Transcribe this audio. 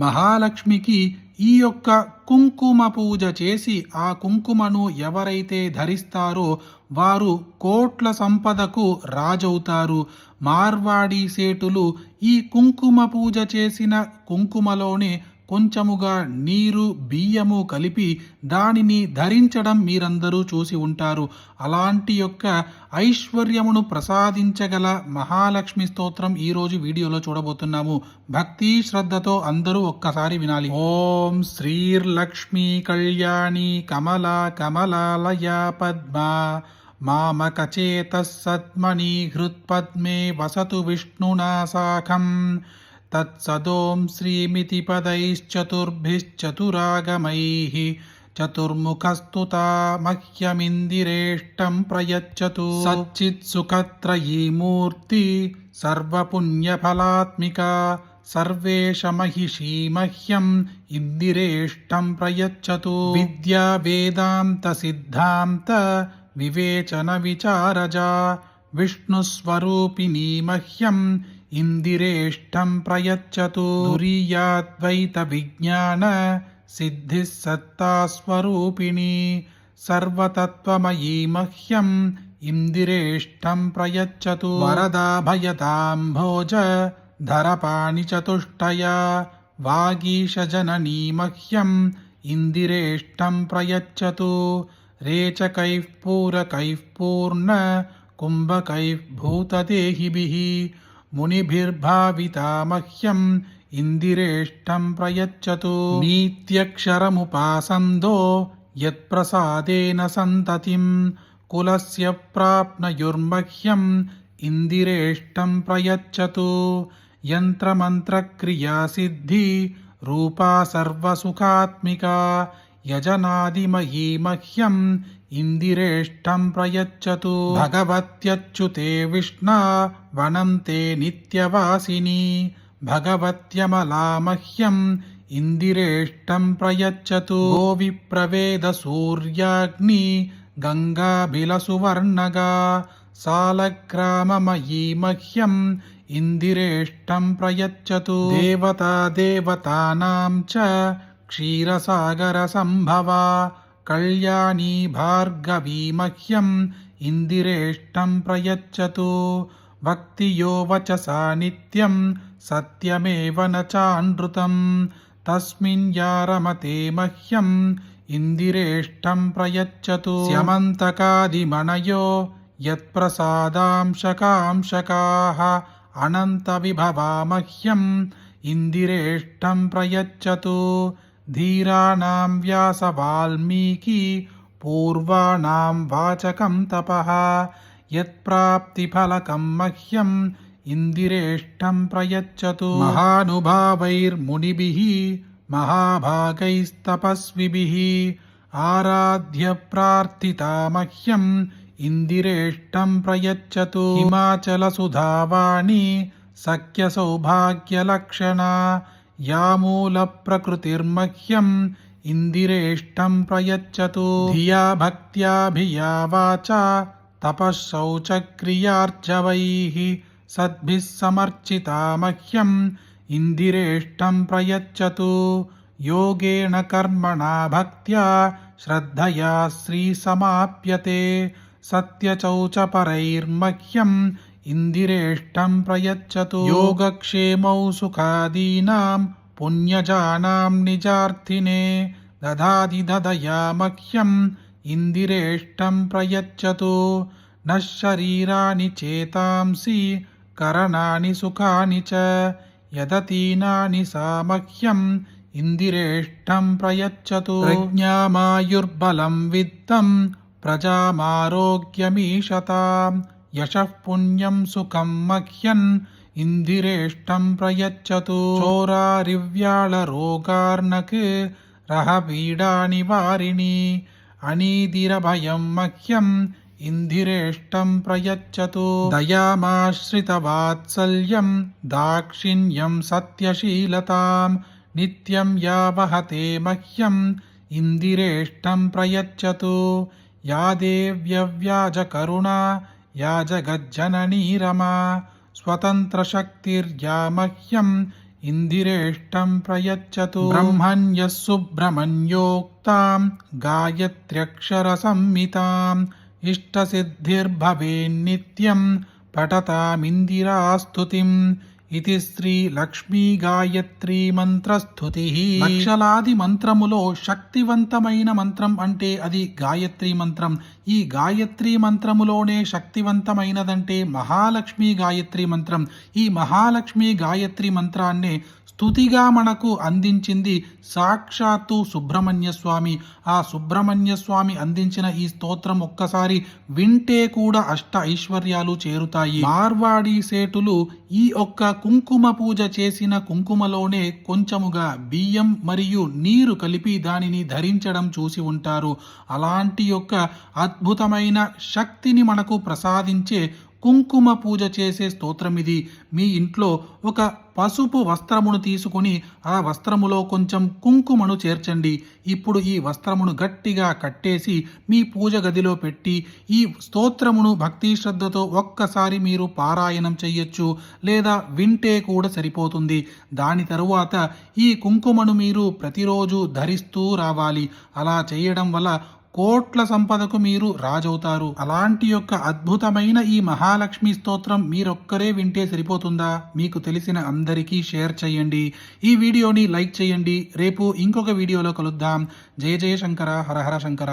మహాలక్ష్మికి ఈ యొక్క కుంకుమ పూజ చేసి ఆ కుంకుమను ఎవరైతే ధరిస్తారో వారు కోట్ల సంపదకు రాజవుతారు. మార్వాడి సేటులు ఈ కుంకుమ పూజ చేసిన కుంకుమలోనే కొంచెముగా నీరు బియ్యము కలిపి దానిని ధరించడం మీరందరూ చూసి ఉంటారు. అలాంటి యొక్క ఐశ్వర్యమును ప్రసాదించగల మహాలక్ష్మి స్తోత్రం ఈరోజు వీడియోలో చూడబోతున్నాము. భక్తి శ్రద్ధతో అందరూ ఒక్కసారి వినాలి. ఓం శ్రీర్లక్ష్మీ కళ్యాణి కమల కమలాలయ పద్మా మామకచేత సత్మని హృత్పద్మే వసతు విష్ణునా సాఖం తత్సదోం శ్రీమితి పదైశ్చతుర్భిశ్చతురాగమైः చతుర్ముఖస్తుతా మహ్యమిందిరేష్టం ప్రయచ్చతు సచ్చిత్సుఖత్రయీ మూర్తి సర్వపుణ్యఫలాత్మిక సర్వేషమహిషీ మహ్యం ఇందిరేష్టం ప్రయచ్చతు విద్యా వేదాంత సిద్ధాంత వివేచన విచారజ విష్ణుస్వరూపిణీ మహ్యం ఇందిరేష్టం ప్రయచ్చతు. దురీయాద్వైత విజ్ఞాన సిద్ధిः సత్తా స్వరూపిణి సర్వతత్వమయీ మహ్యం ఇందిరేష్టం ప్రయచ్చతు. వరదాభయతాంభోజ ధరపాణి చతుష్టయ వాగీషజననీ మహ్యం ఇందిరేష్టం ప్రయచ్చతు. రేచకైః పూరకైః పూర్ణ మునిభిర్భావితామహ్యం ఇందిరేష్టం ప్రయచ్చతు. నీత్యక్షరముపాసందో యత్ప్రసాదేన సంతతిం. కులస్య ప్రాప్నయుర్మహ్యం ఇందిరేష్టం ప్రయచ్చతు. యంత్రమంత్రక్రియాసిద్ధి రూపా సర్వసుఖాత్మికా. యజనాదిమయీ మహ్యం ఇందిరేష్టం ప్రయచ్చతు. భగవత్యచ్యుతే విష్ణా వనం తే నిత్యవాసిని. భగవత్యమలా మహ్యం ఇందిరేష్టం ప్రయచ్చతు. విప్రవేద సూర్యాగ్ని గంగాభిలసువర్ణగా. సాలగ్రామమయీ మహ్యం ఇందిరేష్టం ప్రయచ్చతు. దేవతా దేవతానాం చ क्षीरसागरसम्भवा कल्याणी भार्गवी मह्यम् इन्दिरेष्टं प्रयच्छतु भक्तियो वचसा नित्यं सत्यमेव न चानृतं तस्मिन् या रमते मह्यम् इन्दिरेष्टं प्रयच्छतु स्यमन्तकादिमणयो यत्प्रसादांशकांशकाः अनन्तविभवा मह्यम् इन्दिरेष्टं प्रयच्छतु धीराणां व्यासवाल्मीकि पूर्वाणां वाचकं तपः यत्प्राप्तिफलकं मह्यम् इन्दिरेष्टं प्रयच्छतु महानुभावैर्मुनिभिः महाभागैस्तपस्विभिः आराध्य प्रार्थिता मह्यम् इन्दिरेष्टं प्रयच्छतु हिमाचलसुधावाणी सख्यसौभाग्यलक्षणा या मूलप्रकृतिर्मह्यम् इन्दिरेष्टं प्रयच्छतु धिया भक्त्याभिया वाचा तपःशौचक्रियार्जवैः सद्भिः समर्चिता मह्यम् इन्दिरेष्टं प्रयच्छतु योगेण कर्मणा भक्त्या श्रद्धया श्रीसमाप्यते सत्यचौचपरैर्मह्यम् इन्दिरेष्टं प्रयच्छतु योगक्षेमौ सुखादीनां पुण्यजानां निजार्थिने दधाति ददया मह्यम् इन्दिरेष्टं प्रयच्छतु नः शरीराणि चेतांसि करणानि सुखानि च यदतीनानि सा मह्यम् इन्दिरेष्टं प्रयच्छतु प्रज्ञामायुर्बलं वित्तं प्रजामारोग्यमीशताम् యశః పుణ్యం సుఖం మహ్యన్ ఇందిరేష్టం ప్రయచ్చతు. చోరారివ్యాళ రోగార్ణకు రహపీడా నివారిణి అణీదిరభయం మహ్యం ఇందిరేష్టం ప్రయచ్చతు. దయామాశ్రిత వాత్సల్యం దాక్షిణ్యం సత్యశీలతాం. నిత్యం యావహతే మహ్యం ఇందిరేష్టం ప్రయచ్చతు. యా దేవ్యవ్యాజ కరుణ యా జగజ్జననీ రమా స్వతంత్రశక్తిర్యా మహ్యం ఇందిరేష్టం ప్రయచ్చతు. బ్రహ్మణ్యః సుబ్రహ్మణ్యోక్తాం గాయత్ర్యక్షర సంహితాం ఇష్టసిద్ధిర్భవేన్నిత్యం పఠతామిందిరాస్తుతిం ఇది శ్రీ లక్ష్మీ గాయత్రీ మంత్రస్థుతి లక్షలాది మంత్రములో శక్తివంతమైన మంత్రం అంటే అది గాయత్రి మంత్రం. ఈ గాయత్రి మంత్రములోనే శక్తివంతమైనదంటే మహాలక్ష్మి గాయత్రి మంత్రం. ఈ మహాలక్ష్మి గాయత్రి మంత్రాన్నే స్థుతిగా మనకు అందించింది సాక్షాత్తు సుబ్రహ్మణ్య స్వామి ఆ సుబ్రహ్మణ్య స్వామి అందించిన ఈ స్తోత్రం ఒక్కసారి వింటే కూడా అష్ట ఐశ్వర్యాలు చేరుతాయి. మార్వాడి సేటులు ఈ ఒక్క కుంకుమ పూజ చేసిన కుంకుమలోనే కొంచెముగా బియ్యం మరియు నీరు కలిపి దానిని ధరించడం చూసి ఉంటారు. అలాంటి యొక్క అద్భుతమైన శక్తిని మనకు ప్రసాదించే కుంకుమ పూజ చేసే స్తోత్రం ఇది. మీ ఇంట్లో ఒక పసుపు వస్త్రమును తీసుకుని ఆ వస్త్రములో కొంచెం కుంకుమను చేర్చండి. ఇప్పుడు ఈ వస్త్రమును గట్టిగా కట్టేసి మీ పూజ గదిలో పెట్టి ఈ స్తోత్రమును భక్తి శ్రద్ధతో ఒక్కసారి మీరు పారాయణం చెయ్యొచ్చు లేదా వింటే కూడా సరిపోతుంది. దాని తరువాత ఈ కుంకుమను మీరు ప్రతిరోజు ధరిస్తూ రావాలి. అలా చేయడం వల్ల కోట్ల సంపదకు మీరు రాజవుతారు. అలాంటి యొక్క అద్భుతమైన ఈ మహాలక్ష్మి స్తోత్రం మీరొక్కరే వింటే సరిపోతుందా? మీకు తెలిసిన అందరికీ షేర్ చేయండి. ఈ వీడియోని లైక్ చేయండి. రేపు ఇంకొక వీడియోలో కలుద్దాం. జయ జయ శంకర హరహర శంకర.